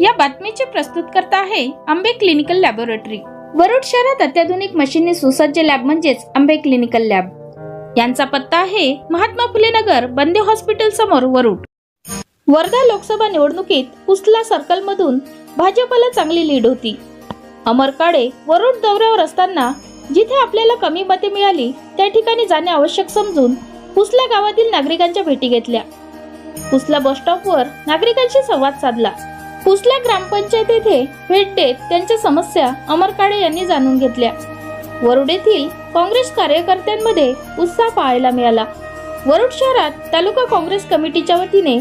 या बातमीचे प्रस्तुतकर्ता आहे आंबे क्लिनिकल लॅबोरेटरी. वरुड शहरात अत्याधुनिक मशीनने सुसज्ज लॅब म्हणजेच आंबे क्लिनिकल लॅब. यांचा पत्ता आहे महात्मा फुले नगर बंदे हॉस्पिटल समोर वरुड. वर्धा लोकसभा निवडणुकीत पुसला सर्कल मधून भाजपला चांगली लीड होती. अमर काळे वरुड दौऱ्यावर असताना जिथे आपल्याला कमी मते मिळाली त्या ठिकाणी जाणे आवश्यक समजून पुसला गावातील नागरिकांच्या भेटी घेतल्या. पुसला बस स्टॉपवर नागरिकांशी संवाद साधला. पुसला ग्रामपंचायत येथे भेट देत त्यांच्या समस्या अमर काळे यांनी जाणून घेतल्या. वरुड येथील काँग्रेस कार्यकर्त्यांमध्ये उत्साह पाहायला मिळाला. वरुड शहरात तालुका काँग्रेस कमिटीच्या वतीने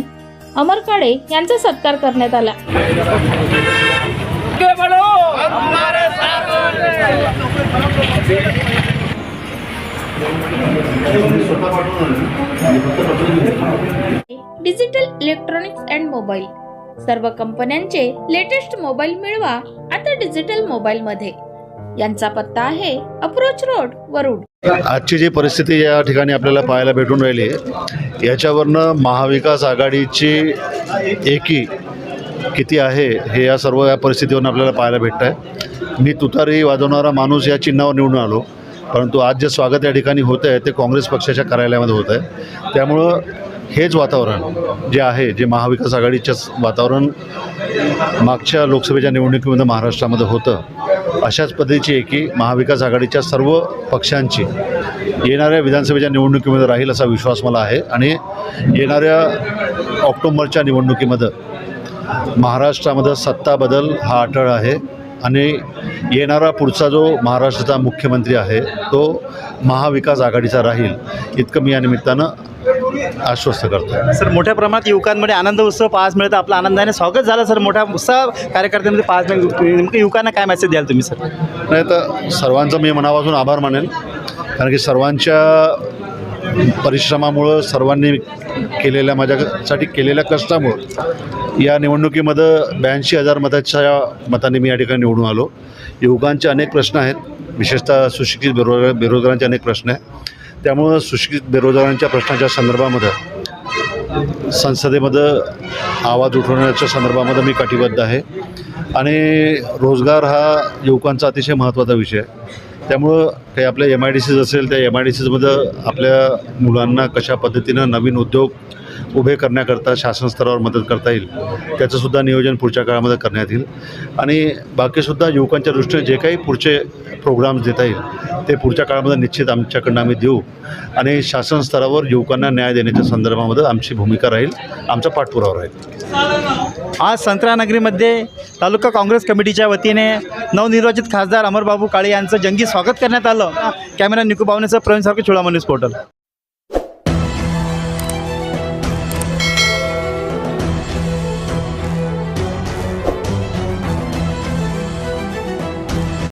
अमर काळे यांचा सत्कार करण्यात आला. Digital electronics and mobile. सर्व कंपन्यांचे लेटेस्ट मोबाईल मिळवा आता डिजिटल मोबाईल मध्ये. यांचा पत्ता आहे अप्रोच रोड वरुड. आजची जी परिस्थिती या ठिकाणी आपल्याला पाहायला भेटून राहिली आहे याच्यावरनं महाविकास आघाडीची एकी किती आहे हे या सर्व या परिस्थितीवरून आपल्याला पाहायला भेटतं आहे. मी तुतारी वाजवणारा माणूस या चिन्हावर निवडून आलो परंतु आज जे स्वागत या ठिकाणी होतं आहे ते काँग्रेस पक्षाच्या कार्यालयामध्ये होतं आहे त्यामुळं हेच वातावरण जे आहे जे महाविकास आघाडीचंच वातावरण मागच्या लोकसभेच्या निवडणुकीमध्ये महाराष्ट्रामध्ये होतं अशाच पद्धतीची एकी महाविकास आघाडीच्या सर्व पक्षांची येणाऱ्या विधानसभेच्या निवडणुकीमध्ये राहील असा विश्वास मला आहे आणि येणाऱ्या ऑक्टोंबरच्या निवडणुकीमध्ये महाराष्ट्रामध्ये सत्ता बदल हा अटळ आहे आणि येणारा पुढचा जो महाराष्ट्राचा मुख्यमंत्री आहे तो महाविकास आघाडीचा राहील इतकं मी या निमित्तानं आश्वस्त करतो सर मोठ्या प्रमाणात युवकांमध्ये आनंद उत्सव पाहायला मिळतं. आपलं आनंदाने स्वागत झालं सर. मोठा उत्साह कार्यकर्त्यांमध्ये पाहायला मिळतो. नेमकं युवकांना काय मेसेज द्याल तुम्ही सर? नाही तर सर्वांचं मी मनापासून आभार मानेल कारण की सर्वांच्या परिश्रमामुळं सर्वांनी केलेल्या माझ्यासाठी केलेल्या कष्टामुळं या निवडणुकीमध्ये ब्याऐंशी हजार मताच्या मताने मी या ठिकाणी निवडून आलो. युवकांचे अनेक प्रश्न आहेत. विशेषतः सुशिक्षित बेरोजगार बेरोजगारांचे अनेक प्रश्न आहेत. त्यामुळं सुशिक्षित बेरोजगारांच्या प्रश्नाच्या संदर्भामध्ये संसदेमध्ये आवाज उठवण्याच्या संदर्भामध्ये मी कटिबद्ध आहे. आणि रोजगार हा युवकांचा अतिशय महत्त्वाचा विषय आहे. त्यामुळं काही आपल्या एम आय डी सीज असेल त्या एम आय डी सीजमध्ये आपल्या मुलांना कशा पद्धतीनं नवीन उद्योग उभे करण्याकरता शासन स्तरावर मदत करता येईल. त्याचंसुद्धा नियोजन पुढच्या काळामध्ये करण्यात येईल. आणि बाकीसुद्धा युवकांच्या दृष्टीने जे काही पुढचे प्रोग्राम्स देता येईल ते पुढच्या काळामध्ये निश्चित आमच्याकडनं आम्ही देऊ. आणि शासन स्तरावर युवकांना न्याय देण्याच्या संदर्भामध्ये आमची भूमिका राहील आमचा पाठपुरावा राहील. आज संत्रानगरीमध्ये तालुका काँग्रेस कमिटीच्या वतीने नवनिर्वाचित खासदार अमरबाबू काळे यांचं जंगी स्वागत करण्यात आलं. कॅमेरा निकू बावनेचं प्रवीण सारखे चोळामनीस पोर्टल.